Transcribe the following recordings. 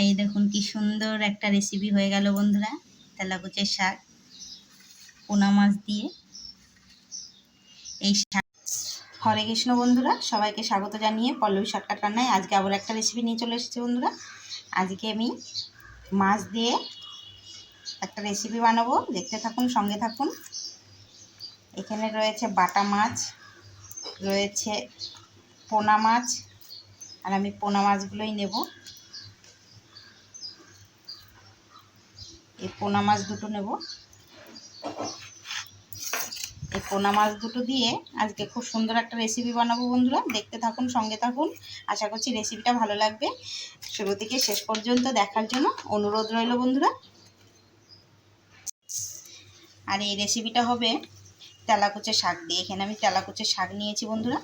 এই দেখুন কি সুন্দর একটা রেসিপি হয়ে গেল বন্ধুরা, তেলাকুচের শাক, পোনা মাছ দিয়ে। এই শাক হরে কৃষ্ণ বন্ধুরা, সবাইকে স্বাগত জানিয়ে পল্লবী শর্টকাট রান্নায় আজকে আবার একটা রেসিপি নিয়ে চলে এসেছি বন্ধুরা। আজকে আমি মাছ দিয়ে একটা রেসিপি বানাবো, দেখতে থাকুন, সঙ্গে থাকুন। এখানে রয়েছে বাটা মাছ, রয়েছে পোনা মাছ, আর আমি পোনা মাছগুলোই নেব। এই পোনা মাছ দুটো নেব। এই পোনা মাছ দুটো দিয়ে আজকে খুব সুন্দর একটা রেসিপি বানাবো বন্ধুরা। দেখতে থাকুন, সঙ্গে থাকুন। আশা করছি রেসিপিটা ভালো লাগবে। শুরু থেকে শেষ পর্যন্ত দেখার জন্য অনুরোধ রইল বন্ধুরা। আর এই রেসিপিটা হবে তেলাকুচে শাক দিয়ে। এখানে আমি তেলাকুচে শাক নিয়েছি বন্ধুরা।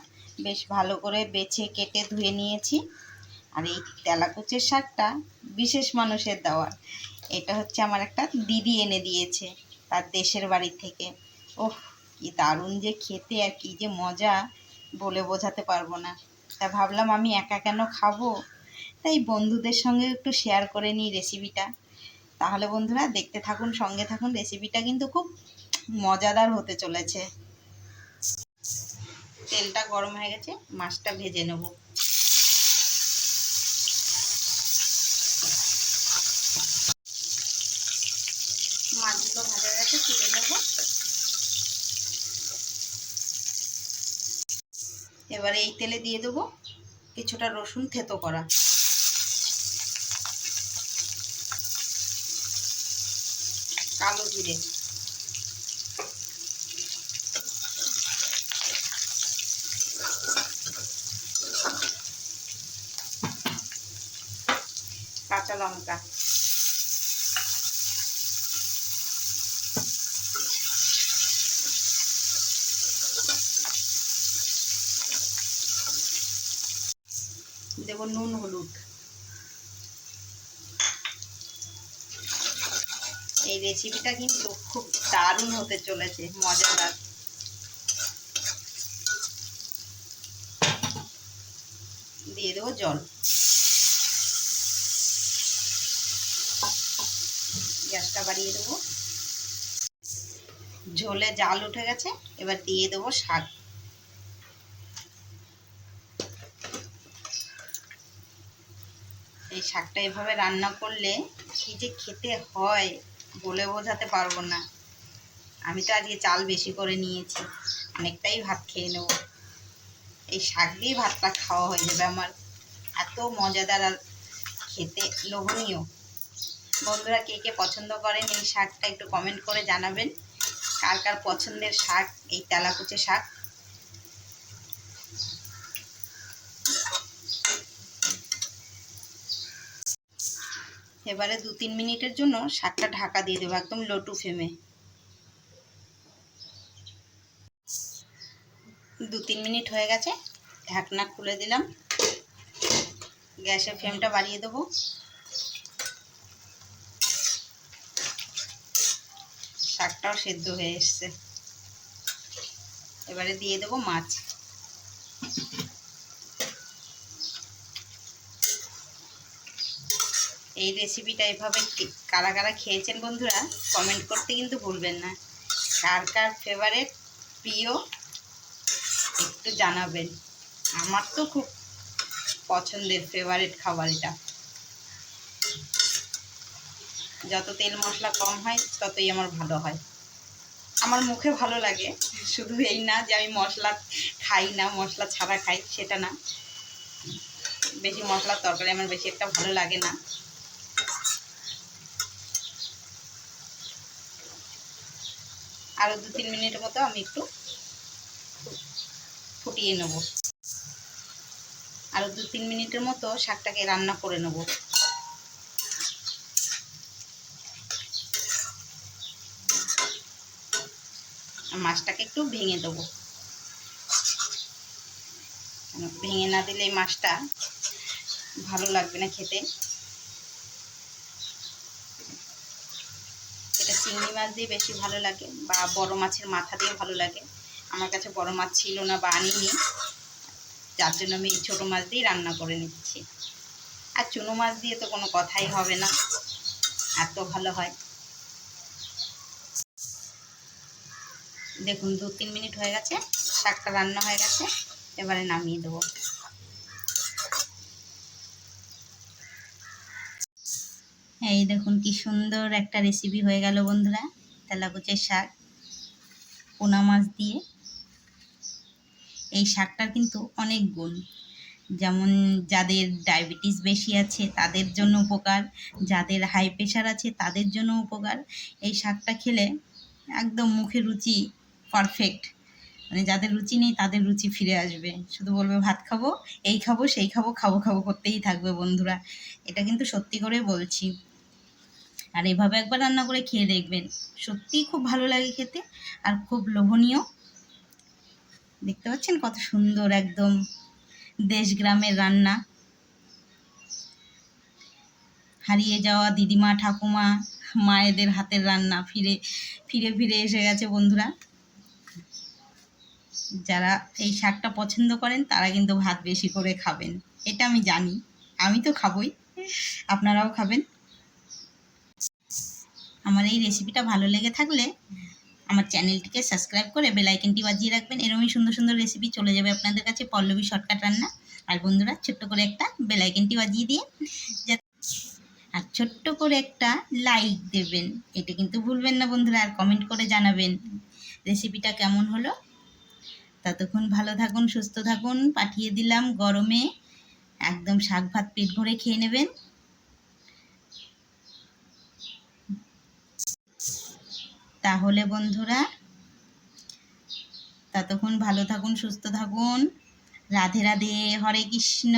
বেশ ভালো করে বেছে কেটে ধুয়ে নিয়েছি। আর এই তেলাকুচের শাকটা বিশেষ মানুষের দেওয়ার। এটা হচ্ছে আমার একটা দিদি এনে দিয়েছে তার দেশের বাড়ি থেকে। ওহ, কি দারুণ যে খেতে আর কি যে মজা বলে বোঝাতে পারব না। তা ভাবলাম আমি একা কেন খাব? তাই বন্ধুদের সঙ্গে একটু শেয়ার করে নিই রেসিপিটা তাহলে বন্ধুরা দেখতে থাকুন, সঙ্গে থাকুন রেসিপিটা কিন্তু খুব মজাদার হতে চলেছে। তেলটা গরম হয়ে গেছে, মাছটা ভেজে নেব মাছগুলো ভাজা গেছে তুলে নেব এবারে এই তেলে দিয়ে দেবো কিছুটা রসুন থেতো করা। কালো জিরে। কাঁচা লঙ্কা। দেব নুন, হলুদ। এই রেসিপিটা কিন্তু খুব দারুণ হতে চলেছে, মজাদার। দিয়ে দেবো জল। গ্যাসটা বাড়িয়ে দেবো। ঝোলে জাল উঠে গেছে, এবার দিয়ে দেবো শাক। এই শাকটা এভাবে রান্না করলে কি যে খেতে হয় বলে বোঝাতে পারব না। আমি তো আজকে চাল বেশি করে নিয়েছি, অনেকটাই ভাত খেয়ে নেব। এই শাক দিয়েই ভাতটা খাওয়া হয়ে যাবে আমার। এত মজাদার আর খেতে লোভনীয়। বন্ধুরা, কে কে পছন্দ করেন এই শাকটা একটু কমেন্ট করে জানাবেন। কার কার পছন্দের শাক, এই তেলাকুচে শাক এবারে দু তিন মিনিটের জন্য শাকটা ঢাকা দিয়ে দেবো একদম লোটু ফ্লেমে। দু তিন মিনিট হয়ে গেছে, ঢাকনা খুলে দিলাম। গ্যাসের ফ্লেমটা বাড়িয়ে দেবো। শাকটাও সেদ্ধ হয়ে এসছে। এবারে দিয়ে দেবো মাছ। এই রেসিপিটা এভাবে কারা কারা খেয়েছেন বন্ধুরা কমেন্ট করতে কিন্তু ভুলবেন না। কার কার ফেভারেট প্রিয় একটু জানাবেন। আমার তো খুব পছন্দের ফেভারেট খাবার এটা যত তেল মশলা কম হয়, ততই আমার ভালো হয়। আমার মুখে ভালো লাগে, শুধু এই না যে আমি মশলা খাই না, মশলা ছাড়া খাই, সেটা না। বেশি মশলার তরকারি আমার বেশি একটা ভালো লাগে না। আরও দু তিন মিনিটের মতো আমি একটু ফুটিয়ে নেব। আরও দু তিন মিনিটের মতো শাকটাকে রান্না করে নেব। মাছটাকে একটু ভেঙে দেবো। ভেঙে না দিলে মাছটা ভালো লাগবে না খেতে। চিংড়ি মাছ দিয়ে বেশি ভালো লাগে বা বড় মাছের মাথা দিয়ে ভালো লাগে। আমার কাছে বড় মাছ ছিল না বা আনিনি। যার জন্য আমি ছোটো মাছ দিয়েই রান্না করে নিচ্ছি। আর চুনো মাছ দিয়ে তো কোনো কথাই হবে না। এত ভালো হয়। দেখুন দু তিন মিনিট হয়ে গেছে। শাকটা রান্না হয়ে গেছে। এবারে নামিয়ে দেবো। এই দেখুন কি সুন্দর একটা রেসিপি হয়ে গেল বন্ধুরা, তেলাকুচের শাক, পোনা মাছ দিয়ে। এই শাকটার কিন্তু অনেক গুণ, যেমন যাদের ডায়াবেটিস বেশি আছে তাদের জন্য উপকার, যাদের হাই প্রেশার আছে তাদের জন্য উপকার। এই শাকটা খেলে একদম মুখে রুচি পারফেক্ট মানে যাদের রুচি নেই তাদের রুচি ফিরে আসবে। শুধু বলবে, ভাত খাব, এই খাব, সেই খাব খাব খাব করতেই থাকবে বন্ধুরা। এটা কিন্তু সত্যি করে বলছি। আর এভাবে একবার রান্না করে খেয়ে দেখবেন। সত্যিই খুব ভালো লাগে খেতে আর খুব লোভনীয়। দেখতে পাচ্ছেন কত সুন্দর একদম দেশ গ্রামের রান্না। হারিয়ে যাওয়া দিদিমা, ঠাকুমা, মায়েদের হাতের রান্না ফিরে ফিরে ফিরে এসে গেছে বন্ধুরা। যারা এই শাকটা পছন্দ করেন, তারা কিন্তু ভাত বেশি করে খাবেন। এটা আমি জানি। আমি তো খাবই। আপনারাও খাবেন। আমার এই রেসিপিটা ভালো লেগে থাকলে আমার চ্যানেলটিকে সাবস্ক্রাইব করে বেল আইকনটি বাজিয়ে রাখবেন। এরকমই সুন্দর সুন্দর রেসিপি চলে যাবে আপনাদের কাছে পল্লবী শর্টকাট রান্না। আর বন্ধুরা, ছোট্ট করে একটা বেল আইকনটি বাজিয়ে দিয়ে আর ছোট্ট করে একটা লাইক দেবেন। এটা কিন্তু ভুলবেন না বন্ধুরা, আর কমেন্ট করে জানাবেন। রেসিপিটা কেমন হলো? ততক্ষণ ভালো থাকুন, সুস্থ থাকুন। পাঠিয়ে দিলাম গরমে। একদম শাক ভাত পেট ভরে খেয়ে নেবেন। তাহলে বন্ধুরা, ততক্ষণ ভালো থাকুন, সুস্থ থাকুন। রাধে রাধে, হরে কৃষ্ণ।